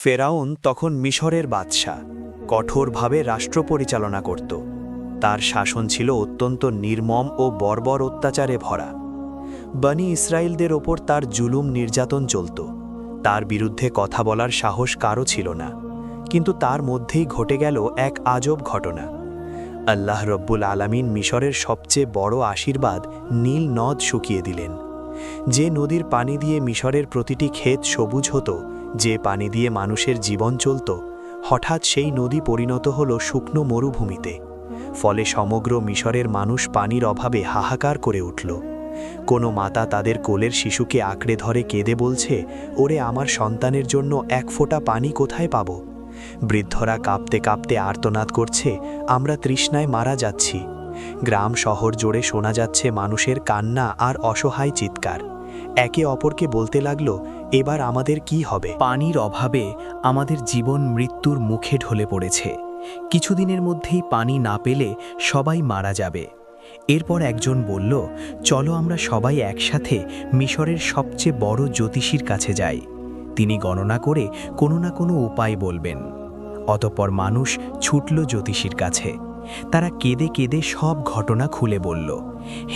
ফেরাউন তখন মিশরের বাদশাহ, কঠোরভাবে রাষ্ট্র পরিচালনা করত। তার শাসন ছিল অত্যন্ত নির্মম ও বর্বর অত্যাচারে ভরা। বনি ইসরায়েলদের ওপর তার জুলুম নির্যাতন চলত। তার বিরুদ্ধে কথা বলার সাহস কারও ছিল না। কিন্তু তার মধ্যেই ঘটে গেল এক আজব ঘটনা। আল্লাহ রব্বুল আলামিন মিশরের সবচেয়ে বড় আশীর্বাদ নীল নদ শুকিয়ে দিলেন। যে নদীর পানি দিয়ে মিশরের প্রতিটি ক্ষেত সবুজ হতো যে পানি দিয়ে মানুষের জীবন চলত, হঠাৎ সেই নদী পরিণত হল শুকনো মরুভূমিতে। ফলে সমগ্র মিশরের মানুষ পানির অভাবে হাহাকার করে উঠল। কোনো মাতা তাদের কোলের শিশুকে আঁকড়ে ধরে কেঁদে বলছে, ওরে, আমার সন্তানের জন্য এক ফোঁটা পানি কোথায় পাব? বৃদ্ধরা কাঁপতে কাঁপতে আর্তনাদ করছে, আমরা তৃষ্ণায় মারা যাচ্ছি। গ্রাম শহর জোড়ে শোনা যাচ্ছে মানুষের কান্না আর অসহায় চিৎকার। একে অপরকে বলতে লাগল এবার আমাদের কি হবে? পানির অভাবে আমাদের জীবন মৃত্যুর মুখে ঢলে পড়েছে। কিছুদিনের মধ্যেই পানি না পেলে সবাই মারা যাবে। এরপর একজন বলল, চলো আমরা সবাই একসাথে মিশরের সবচেয়ে বড় জ্যোতিষীর কাছে যাই তিনি গণনা করে কোনো না কোনো উপায় বলবেন। অতপর মানুষ ছুটল জ্যোতিষীর কাছে। তারা কেঁদে কেঁদে সব ঘটনা খুলে বলল,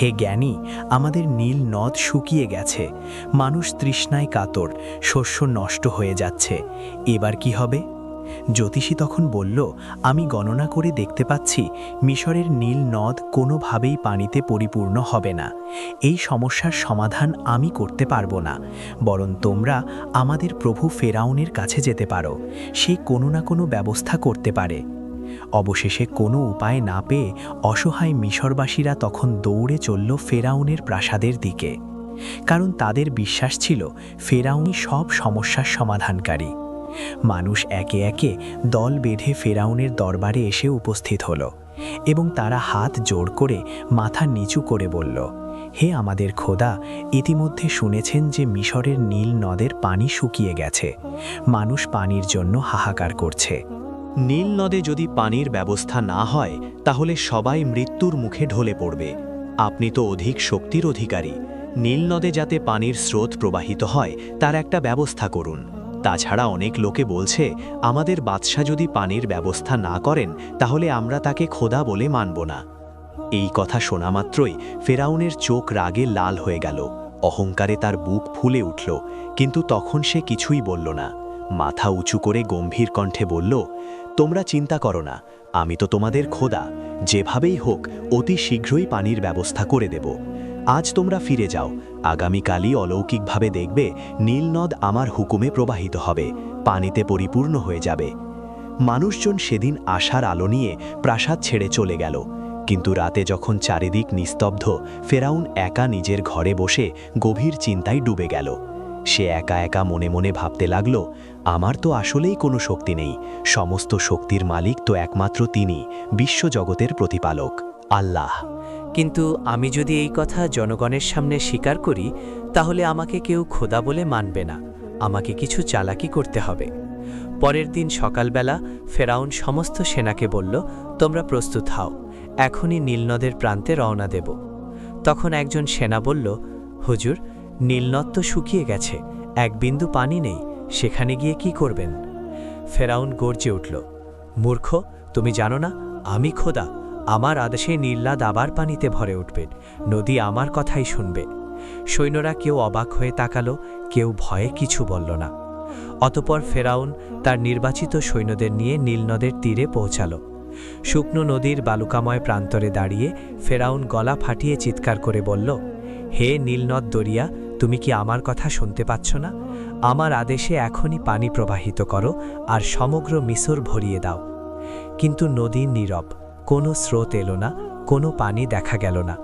হে জ্ঞানী, আমাদের নীল নদ শুকিয়ে গেছে। মানুষ তৃষ্ণায় কাতর, শস্য নষ্ট হয়ে যাচ্ছে। এবার কি হবে? জ্যোতিষী তখন বলল, আমি গণনা করে দেখতে পাচ্ছি, মিশরের নীল নদ কোনোভাবেই পানিতে পরিপূর্ণ হবে না। এই সমস্যার সমাধান আমি করতে পারব না। বরং তোমরা আমাদের প্রভু ফেরাউনের কাছে যেতে পারো। সে কোনো না কোনো ব্যবস্থা করতে পারে। অবশেষে কোনো উপায় না পেয়ে অসহায় মিশরবাসীরা তখন দৌড়ে চলল ফেরাউনের প্রাসাদের দিকে। কারণ তাদের বিশ্বাস ছিল, ফেরাউনই সব সমস্যার সমাধানকারী। মানুষ একে একে দল বেঁধে ফেরাউনের দরবারে এসে উপস্থিত হল এবং তারা হাত জোড় করে মাথা নিচু করে বলল, হে আমাদের খোদা, ইতিমধ্যে শুনেছেন যে মিশরের নীল নদের পানি শুকিয়ে গেছে। মানুষ পানির জন্য হাহাকার করছে। নীল নদে যদি পানির ব্যবস্থা না হয়, তাহলে সবাই মৃত্যুর মুখে ঢলে পড়বে। আপনি তো অধিক শক্তির অধিকারী। নীল নদে যাতে পানির স্রোত প্রবাহিত হয়, তার একটা ব্যবস্থা করুন। তাছাড়া অনেক লোকে বলছে, আমাদের বাদশাহ যদি পানির ব্যবস্থা না করেন, তাহলে আমরা তাকে খোদা বলে মানব না। এই কথা শোনা মাত্রই ফেরাউনের চোখ রাগে লাল হয়ে গেল। অহংকারে তার বুক ফুলে উঠল, কিন্তু তখন সে কিছুই বলল না। মাথা উঁচু করে গম্ভীর কণ্ঠে বলল তোমরা চিন্তা করো না, আমি তো তোমাদের খোদা, যেভাবেই হোক, অতি শীঘ্রই পানির ব্যবস্থা করে দেব। আজ তোমরা ফিরে যাও, আগামীকালই অলৌকিকভাবে দেখবে নীলনদ আমার হুকুমে প্রবাহিত হবে, পানিতে পরিপূর্ণ হয়ে যাবে। মানুষজন সেদিন আশার আলো নিয়ে প্রাসাদ ছেড়ে চলে গেল, কিন্তু রাতে যখন চারিদিক নিস্তব্ধ, ফেরাউন একা নিজের ঘরে বসে গভীর চিন্তায় ডুবে গেল। সে একা একা মনে মনে ভাবতে লাগল, আমার তো আসলেই কোনো শক্তি নেই। সমস্ত শক্তির মালিক তো একমাত্র তিনি, বিশ্বজগতের প্রতিপালক, আল্লাহ। কিন্তু আমি যদি এই কথা জনগণের সামনে স্বীকার করি, তাহলে আমাকে কেউ খোদা বলে মানবে না। আমাকে কিছু চালাকি করতে হবে। পরের দিন সকালবেলা ফেরাউন সমস্ত সেনাকে বলল, তোমরা প্রস্তুত হও, এখনই নীলনদের প্রান্তে রওনা দেব। তখন একজন সেনা বলল, হুজুর নীলনদ তো শুকিয়ে গেছে, এক বিন্দু পানি নেই, সেখানে গিয়ে কি করবেন? ফেরাউন গর্জে উঠল, মূর্খ, তুমি জানো না, আমি খোদা, আমার আদেশে নীল্লাদ আবার পানিতে ভরে উঠবেন নদী আমার কথাই শুনবে। সৈন্যরা কেউ অবাক হয়ে তাকালো, কেউ ভয়ে কিছু বলল না। অতপর ফেরাউন তার নির্বাচিত সৈন্যদের নিয়ে নীলনদের তীরে পৌঁছাল। শুকনো নদীর বালুকাময় প্রান্তরে দাঁড়িয়ে ফেরাউন গলা ফাটিয়ে চিৎকার করে বলল, হে নীলনদ দরিয়া তুমি কি আমার কথা শুনতে পাচ্ছ না? আমার আদেশে এখনই পানি প্রবাহিত করো আর সমগ্র মিশর ভরিয়ে দাও। কিন্তু নদী নীরব, কোনো স্রোত এলো না, কোনো পানি দেখা গেল না।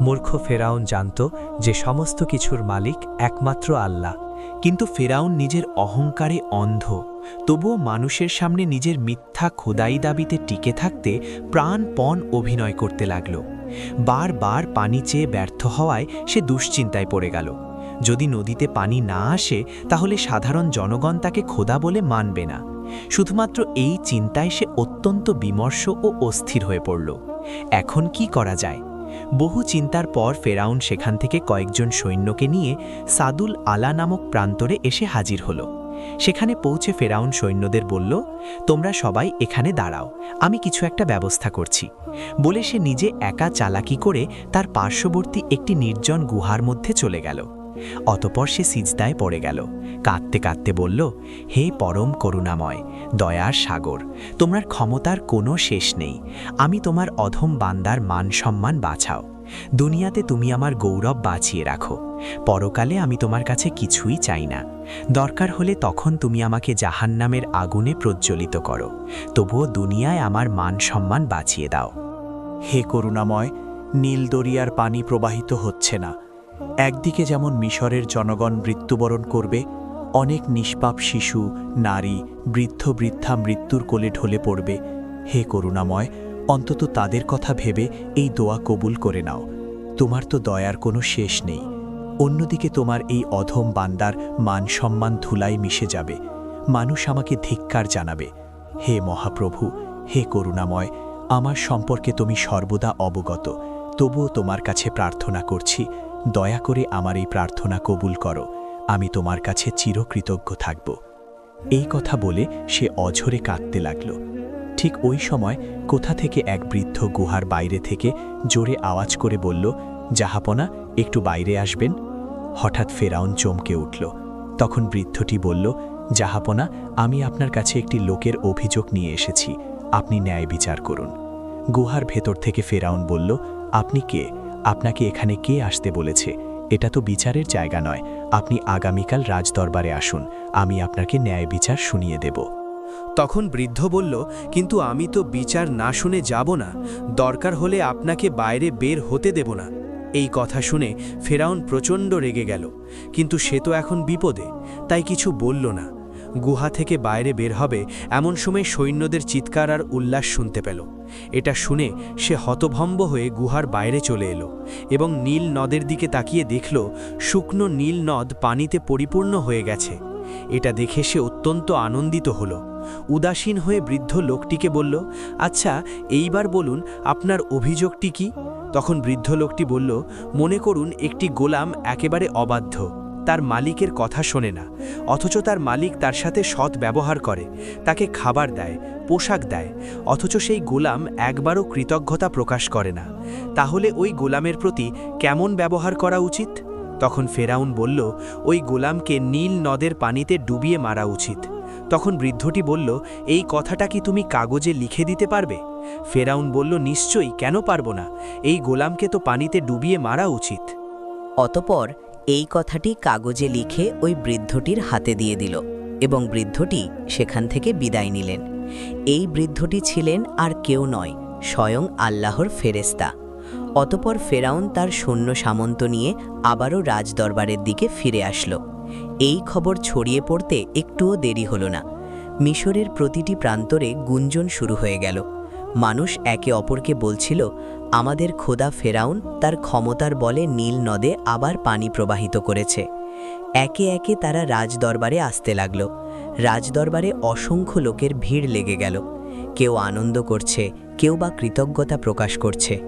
মূর্খ ফেরাউন জানত যে সমস্ত কিছুর মালিক একমাত্র আল্লাহ। কিন্তু ফেরাউন নিজের অহংকারে অন্ধ। তবুও মানুষের সামনে নিজের মিথ্যা খোদাই দাবিতে টিকে থাকতে প্রাণপণ অভিনয় করতে লাগল। বারবার পানি চেয়ে ব্যর্থ হওয়ায় সে দুশ্চিন্তায় পড়ে গেল। যদি নদীতে পানি না আসে, তাহলে সাধারণ জনগণ তাকে খোদা বলে মানবে না। শুধুমাত্র এই চিন্তায় সে অত্যন্ত বিমর্ষ ও অস্থির হয়ে পড়ল। এখন কি করা যায়? বহু চিন্তার পর ফেরাউন সেখান থেকে কয়েকজন সৈন্যকে নিয়ে সাদুল আলা নামক প্রান্তরে এসে হাজির হল। সেখানে পৌঁছে ফেরাউন সৈন্যদের বলল, তোমরা সবাই এখানে দাঁড়াও, আমি কিছু একটা ব্যবস্থা করছি। বলে সে নিজে একা চালাকি করে তার পার্শ্ববর্তী একটি নির্জন গুহার মধ্যে চলে গেল। অতপর সে সিজদায় পড়ে গেল। কাঁদতে কাঁদতে বলল, হে পরম করুণাময়, দয়ার সাগর, তোমার ক্ষমতার কোনো শেষ নেই। আমি তোমার অধম বান্দার মান সম্মান বাঁচাও দুনিয়াতে তুমি আমার গৌরব বাঁচিয়ে রাখো। পরকালে আমি তোমার কাছে কিছুই চাই না। দরকার হলে তখন তুমি আমাকে জাহান্নামের আগুনে প্রজ্বলিত করো। তবুও দুনিয়ায় আমার মান সম্মান বাঁচিয়ে দাও। হে করুণাময়, নীল দরিয়ার পানি প্রবাহিত হচ্ছে না। একদিকে যেমন মিশরের জনগণ মৃত্যুবরণ করবে, অনেক নিষ্পাপ শিশু, নারী, বৃদ্ধ বৃদ্ধা মৃত্যুর কোলে ঢলে পড়বে। হে করুণাময়, অন্তত তাদের কথা ভেবে এই দোয়া কবুল করে নাও। তোমার তো দয়ার কোনো শেষ নেই। অন্যদিকে তোমার এই অধম বান্দার মান সম্মান ধুলাই মিশে যাবে। মানুষ আমাকে ধিক্কার জানাবে। হে মহাপ্রভু, হে করুণাময়, আমার সম্পর্কে তুমি সর্বদা অবগত। তবুও তোমার কাছে প্রার্থনা করছি দয়া করে আমার এই প্রার্থনা কবুল করো, আমি তোমার কাছে চিরকৃতজ্ঞ থাকব। এই কথা বলে সে অঝরে কাঁদতে লাগল। ঠিক ওই সময় কোথা থেকে এক বৃদ্ধ গুহার বাইরে থেকে জোরে আওয়াজ করে বলল, জাহাপনা, একটু বাইরে আসবেন? হঠাৎ ফেরাউন চমকে উঠল। তখন বৃদ্ধটি বলল, জাহাপনা, আমি আপনার কাছে একটি লোকের অভিযোগ নিয়ে এসেছি। আপনি ন্যায় বিচার করুন। গুহার ভেতর থেকে ফেরাউন বলল, আপনি কে? আপনাকে এখানে কে আসতে বলেছে? এটা তো বিচারের জায়গা নয়। আপনি আগামীকাল রাজদরবারে আসুন। আমি আপনাকে ন্যায় বিচার শুনিয়ে দেব। তখন বৃদ্ধ বলল, কিন্তু আমি তো বিচার না শুনে যাব না। দরকার হলে আপনাকে বাইরে বের হতে দেব না। এই কথা শুনে ফেরাউন প্রচণ্ড রেগে গেল। কিন্তু সে তো এখন বিপদে, তাই কিছু বলল না। গুহা থেকে বাইরে বের হবে, এমন সময় সৈন্যদের চিৎকার আর উল্লাস শুনতে পেল। এটা শুনে সে হতভম্ব হয়ে গুহার বাইরে চলে এলো এবং নীল নদের দিকে তাকিয়ে দেখল, শুকনো নীল নদ পানিতে পরিপূর্ণ হয়ে গেছে। এটা দেখে সে অত্যন্ত আনন্দিত হল। উদাসীন হয়ে বৃদ্ধ লোকটিকে বলল আচ্ছা এইবার বলুন, আপনার অভিযোগটি কি? তখন বৃদ্ধ লোকটি বলল, মনে করুন, একটি গোলাম একেবারে অবাধ্য। তার মালিকের কথা শোনে না, অথচ তার মালিক তার সাথে সৎ ব্যবহার করে, তাকে খাবার দেয়, পোশাক দেয়, অথচ সেই গোলাম একবারও কৃতজ্ঞতা প্রকাশ করে না। তাহলে ওই গোলামের প্রতি কেমন ব্যবহার করা উচিত? তখন ফেরাউন বলল, ওই গোলামকে নীল নদের পানিতে ডুবিয়ে মারা উচিত। তখন বৃদ্ধটি বলল, এই কথাটা কি তুমি কাগজে লিখে দিতে পারবে? ফেরাউন বলল, নিশ্চয়ই, কেন পারব না? এই গোলামকে তো পানিতে ডুবিয়ে মারা উচিত। অতপর এই কথাটি কাগজে লিখে ওই বৃদ্ধটির হাতে দিয়ে দিল এবং বৃদ্ধটি সেখান থেকে বিদায় নিলেন। এই বৃদ্ধটি ছিলেন আর কেউ নয়, স্বয়ং আল্লাহর ফেরেস্তা অতপর ফেরাউন তার সৈন্য সামন্ত নিয়ে আবারও রাজদরবারের দিকে ফিরে আসলো। এই খবর ছড়িয়ে পড়তে একটুও দেরি হলো না। মিশরের প্রতিটি প্রান্তরে গুঞ্জন শুরু হয়ে গেল। মানুষ একে অপরকে বলছিল আমাদের খোদা ফেরাউন তার ক্ষমতার বলে নীল নদে আবার পানি প্রবাহিত করেছে। একে একে তারা রাজদরবারে আসতে লাগল। রাজদরবারে অসংখ্য লোকের ভিড় লেগে গেল। কেউ আনন্দ করছে, কেউ বা কৃতজ্ঞতা প্রকাশ করছে।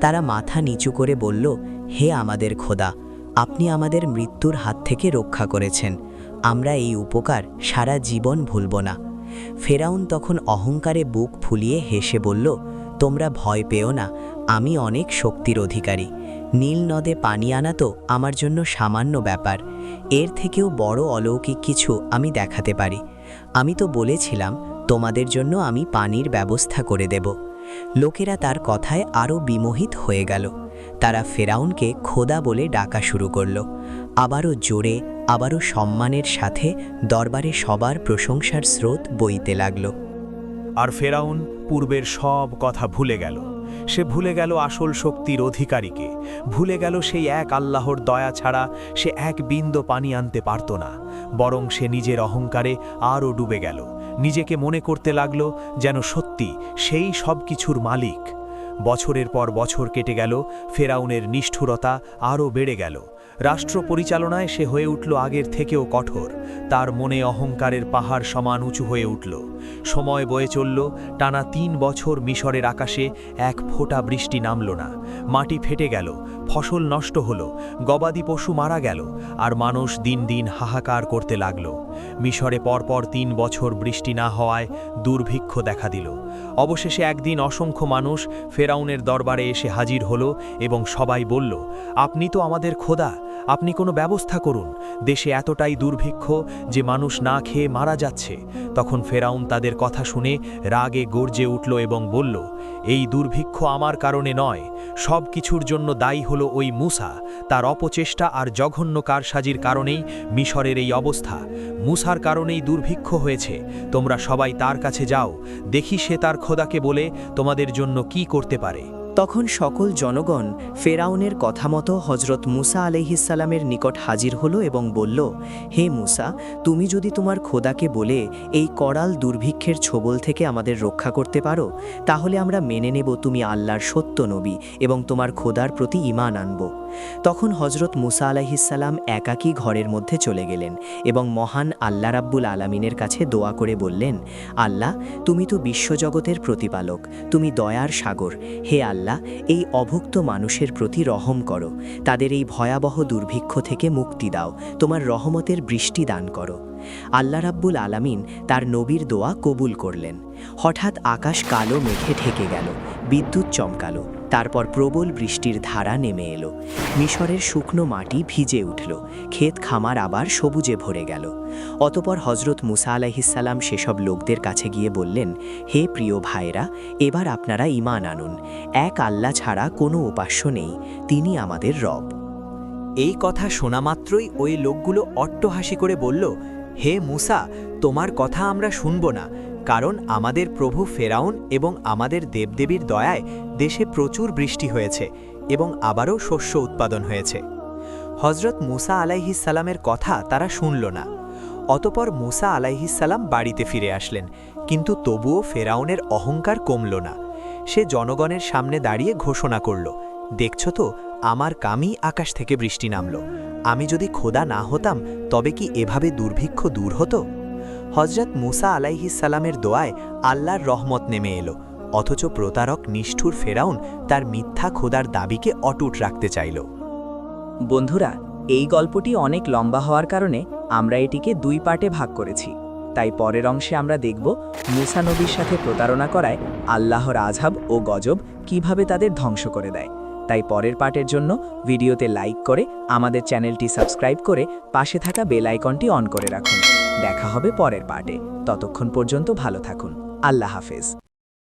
তারা মাথা নিচু করে বলল, হে আমাদের খোদা, আপনি আমাদের মৃত্যুর হাত থেকে রক্ষা করেছেন। আমরা এই উপকার সারা জীবন ভুলব না। ফেরাউন তখন অহংকারে বুক ফুলিয়ে হেসে বলল তোমরা ভয় পেও না, আমি অনেক শক্তির অধিকারী। নীল নদে পানি আনা তো আমার জন্য সামান্য ব্যাপার, এর থেকেও বড় অলৌকিক কিছু আমি দেখাতে পারি। আমি তো বলেছিলাম, তোমাদের জন্য আমি পানির ব্যবস্থা করে দেব। লোকেরা তার কথায় আরও বিমোহিত হয়ে গেল। তারা ফেরাউনকে খোদা বলে ডাকা শুরু করল। আবারও জোরে, আবারও সম্মানের সাথে দরবারে সবার প্রশংসার স্রোত বইতে লাগল। আর ফেরাউন পূর্বের সব কথা ভুলে গেল। সে ভুলে গেল আসল শক্তির অধিকারীকে। ভুলে গেল সেই এক আল্লাহর দয়া ছাড়া সে এক বিন্দু পানি আনতে পারত না। বরং সে নিজের অহংকারে আরও ডুবে গেল। নিজেকে মনে করতে লাগল যেন সত্যি সেই সব কিছুর মালিক বছরের পর বছর কেটে গেল, ফেরাউনের নিষ্ঠুরতা আরও বেড়ে গেল। রাষ্ট্র পরিচালনায় সে হয়ে উঠল আগের থেকেও কঠোর। তার মনে অহংকারের পাহাড় সমান উঁচু হয়ে উঠল। সময় বয়ে চলল, টানা তিন বছর মিশরের আকাশে এক ফোঁটা বৃষ্টি নামল না। মাটি ফেটে গেল ফসল নষ্ট হল, গবাদি পশু মারা গেল, আর মানুষ দিন দিন হাহাকার করতে লাগল। মিশরে পরপর তিন বছর বৃষ্টি না হওয়ায় দুর্ভিক্ষ দেখা দিল। অবশেষে একদিন অসংখ্য মানুষ ফেরাউনের দরবারে এসে হাজির হল এবং সবাই বলল, আপনি তো আমাদের খোদা আপনি কোনো ব্যবস্থা করুন। দেশে এতটাই দুর্ভিক্ষ যে মানুষ না খেয়ে মারা যাচ্ছে। তখন ফেরাউন তাদের কথা শুনে রাগে গর্জে উঠল এবং বলল, এই দুর্ভিক্ষ আমার কারণে নয়। সব কিছুর জন্য দায়ী হলো ওই মুসা। তার অপচেষ্টা আর জঘন্য কারসাজির কারণেই মিশরের এই অবস্থা। মুসার কারণেই দুর্ভিক্ষ হয়েছে। তোমরা সবাই তার কাছে যাও। দেখি সে তার খোদাকে বলে তোমাদের জন্য কি করতে পারে। তখন সকল জনগণ ফেরাউনের কথা মতো হজরত মুসা আলহিসাল্লামের নিকট হাজির হলো এবং বলল, হে মুসা, তুমি যদি তোমার খোদাকে বলে এই করাল দুর্ভিক্ষের ছোবল থেকে আমাদের রক্ষা করতে পারো, তাহলে আমরা মেনে নেব তুমি আল্লাহর সত্য নবী এবং তোমার খোদার প্রতি ইমান আনব। তখন হজরত মুসা আলাহিসাল্লাম একাকী ঘরের মধ্যে চলে গেলেন এবং মহান আল্লাহ রাব্বুল আলামিনের কাছে দোয়া করে বললেন, আল্লাহ, তুমি তো বিশ্বজগতের প্রতিপালক, তুমি দয়ার সাগর। হে আল্লাহ এই অভুক্ত মানুষের প্রতি রহম করো। তাদের এই ভয়াবহ দুর্ভিক্ষ থেকে মুক্তি দাও। তোমার রহমতের বৃষ্টি দান করো। আল্লাহ রাব্বুল আলামিন তার নবীর দোয়া কবুল করলেন। হঠাৎ আকাশ কালো, মেঘে ঢেকে গেল, বিদ্যুৎ চমকালো, তারপর প্রবল বৃষ্টির ধারা নেমে এলো। মিশরের শুকনো মাটি ভিজে উঠল, ক্ষেত খামার আবার সবুজে ভরে গেল। অতপর হজরত মুসা আলাহিসাল্লাম সেসব লোকদের কাছে গিয়ে বললেন, হে প্রিয় ভাইরা এবার আপনারা ইমান আনুন। এক আল্লাহ ছাড়া কোনো উপাস্য নেই, তিনি আমাদের রব। এই কথা শোনা মাত্রই ওই লোকগুলো অট্টহাসি করে বলল হে মুসা, তোমার কথা আমরা শুনব না, কারণ আমাদের প্রভু ফেরাউন এবং আমাদের দেবদেবীর দয়ায় দেশে প্রচুর বৃষ্টি হয়েছে এবং আবারও শস্য উৎপাদন হয়েছে। হজরত মুসা আলাইহিসালামের কথা তারা শুনল না। অতপর মুসা আলাইহিসাল্লাম বাড়িতে ফিরে আসলেন, কিন্তু তবুও ফেরাউনের অহংকার কমল না। সে জনগণের সামনে দাঁড়িয়ে ঘোষণা করল, দেখছ তো আমার কামই আকাশ থেকে বৃষ্টি নামল। আমি যদি খোদা না হতাম, তবে কি এভাবে দুর্ভিক্ষ দূর হতো? হজরত মুসা আলাইহিসালামের দোয়ায় আল্লাহর রহমত নেমে এলো, অথচ প্রতারক নিষ্ঠুর ফেরাউন তার মিথ্যা খোদার দাবিকে অটুট রাখতে চাইল। বন্ধুরা, এই গল্পটি অনেক লম্বা হওয়ার কারণে আমরা এটিকে দুই পার্টে ভাগ করেছি। তাই পরের অংশে আমরা দেখব মুসা নবীর সাথে প্রতারণা করায় আল্লাহর আঝাব ও গজব কীভাবে তাদের ধ্বংস করে দেয়। তাই পরের পার্টের জন্য ভিডিওতে লাইক করে আমাদের চ্যানেলটি সাবস্ক্রাইব করে পাশে থাকা বেল আইকনটি অন করে রাখুন। দেখা হবে পরের পার্টে। ততক্ষণ পর্যন্ত ভালো থাকুন। আল্লাহ হাফেজ।